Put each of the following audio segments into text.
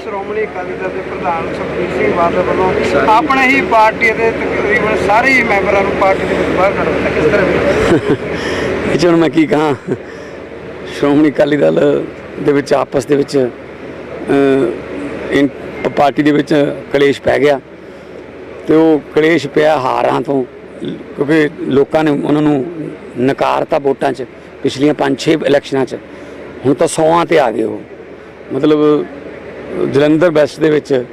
ਸ਼੍ਰੋਮਣੀ ਅਕਾਲੀ ਦਲ ਦੇ ਪ੍ਰਧਾਨ ਸੁਖਬੀਰ ਸਿੰਘ ਬਾਦਲ ਵੱਲੋਂ ਆਪਣੇ ਹੀ ਪਾਰਟੀ ਦੇ ਤਕਰੀਬਨ ਸਾਰੇ ਹੀ ਮੈਂਬਰਾਂ ਨੂੰ ਪਾਰਟੀ ਦੇ ਵਿੱਚ ਬਾਹਰ ਕੱਢ। ਦਿੱਤਾ ਕਿਸ ਤਰ੍ਹਾਂ ਇਹ 'ਚ ਹੁਣ ਮੈਂ ਕੀ ਕਹਾਂ, ਸ਼੍ਰੋਮਣੀ ਅਕਾਲੀ ਦਲ ਦੇ ਵਿੱਚ, ਆਪਸ ਦੇ ਵਿੱਚ ਇਨ ਪਾਰਟੀ ਦੇ ਵਿੱਚ ਕਲੇਸ਼ ਪੈ ਗਿਆ। ਤੇ ਉਹ ਕਲੇਸ਼ ਪਿਆ ਹਾਰਾਂ ਤੋਂ, ਕਿਉਂਕਿ ਲੋਕਾਂ ਨੇ ਉਹਨਾਂ ਨੂੰ ਨਕਾਰਤਾ ਵੋਟਾਂ 'ਚ, ਪਿਛਲੀਆਂ 5-6 ਇਲੈਕਸ਼ਨਾਂ 'ਚ। ਹੁਣ ਤਾਂ ਸੌਆਂ ਤੇ ਆ ਗਏ ਉਹ। ਮਤਲਬ ਜਲੰਧਰ ਵੈਸਟ ਦੇ ਵਿੱਚ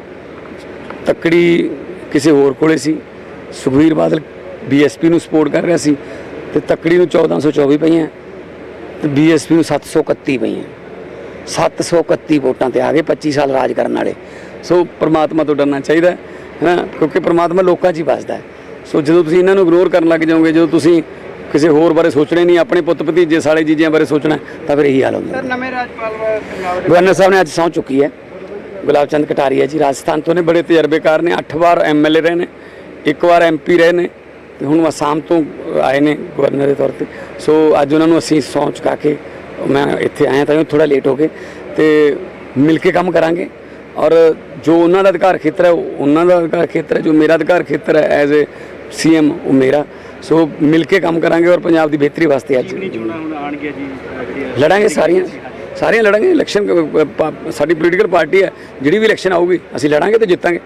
ਤੱਕੜੀ ਕਿਸੇ ਹੋਰ ਕੋਲੇ ਸੀ। ਸੁਖਵੀਰ ਬਾਦਲ ਬੀਐਸਪੀ ਨੂੰ ਸਪੋਰਟ ਕਰ ਰਿਹਾ ਸੀ ਤੇ ਤੱਕੜੀ ਨੂੰ 1424 ਪਈਆਂ ਤੇ ਬੀਐਸਪੀ ਨੂੰ 731 ਪਈਆਂ। 731 ਵੋਟਾਂ ਤੇ ਆ ਗਏ 25 ਸਾਲ ਰਾਜ ਕਰਨ ਵਾਲੇ। ਸੋ ਪ੍ਰਮਾਤਮਾ ਤੋਂ ਡਰਨਾ ਚਾਹੀਦਾ ਹੈ ਨਾ ਕਿਉਂਕਿ ਪ੍ਰਮਾਤਮਾ ਲੋਕਾਂ 'ਚ ਹੀ ਵੱਸਦਾ ਹੈ। ਸੋ ਜਦੋਂ ਤੁਸੀਂ ਇਹਨਾਂ ਨੂੰ ਇਗਨੋਰ ਕਰਨ ਲੱਗ ਜਾਓਗੇ ਜਦੋਂ ਤੁਸੀਂ ਕਿਸੇ ਹੋਰ ਬਾਰੇ ਸੋਚਣਾ ਨਹੀਂ ਆਪਣੇ ਪੁੱਤ ਭਤੀਜੇ ਸਾਲੇ ਜੀਜਿਆਂ ਬਾਰੇ ਸੋਚਣਾ ਤਾਂ ਫਿਰ ਇਹੀ ਹਾਲ ਹੁੰਦਾ। ਸਰ ਨਵੇਂ ਰਾਜਪਾਲ ਗਵਰਨਰ ਸਾਹਿਬ ਨੇ ਅੱਜ ਸਹੁੰ ਚੁੱਕੀ ਹੈ। ਗੁਲਾਬ ਚੰਦ ਕਟਾਰੀਆ ਜੀ। ਰਾਜਸਥਾਨ ਤੋਂ ਨੇ ਬੜੇ ਤਜਰਬੇਕਾਰ ਨੇ। 8 ਵਾਰ ਐਮਐਲਏ ਰਹੇ ਨੇ ਇੱਕ ਵਾਰ ਐਮਪੀ ਰਹੇ ਨੇ ਤੇ ਹੁਣ ਅਸਾਮ ਤੋਂ ਆਏ ਨੇ ਗਵਰਨਰ ਦੇ ਤੌਰ ਤੇ। ਸੋ ਅੱਜ ਉਹਨਾਂ ਨੂੰ ਅਸੀਂ ਸਹੁੰ ਚੁਕਾ ਕੇ ਮੈਂ ਇੱਥੇ ਆਇਆ ਤਾਂ ਥੋੜਾ ਲੇਟ ਹੋ ਗਏ ਤੇ ਮਿਲ ਕੇ ਕੰਮ ਕਰਾਂਗੇ। ਔਰ ਜੋ ਉਹਨਾਂ ਦਾ ਅਧਿਕਾਰ ਖੇਤਰ ਹੈ ਉਹ ਉਹਨਾਂ ਦਾ ਅਧਿਕਾਰ ਖੇਤਰ ਹੈ ਜੋ ਮੇਰਾ ਅਧਿਕਾਰ ਖੇਤਰ ਹੈ ਐਜ਼ ਏ ਸੀਐਮ ਉਹ ਮੇਰਾ। ਸੋ ਮਿਲ ਕੇ ਕੰਮ ਕਰਾਂਗੇ ਔਰ ਪੰਜਾਬ ਦੀ ਬਿਹਤਰੀ ਵਾਸਤੇ ਅੱਜ ਲੜਾਂਗੇ ਸਾਰੀਆਂ। ਸਾਰੀਆਂ ਲੜਾਂਗੇ ਇਲੈਕਸ਼ਨ ਸਾਡੀ ਪੋਲੀਟੀਕਲ ਪਾਰਟੀ ਹੈ, ਜਿਹੜੀ ਵੀ ਇਲੈਕਸ਼ਨ ਆਊਗੀ, ਅਸੀਂ ਲੜਾਂਗੇ ਤੇ ਜਿੱਤਾਂਗੇ।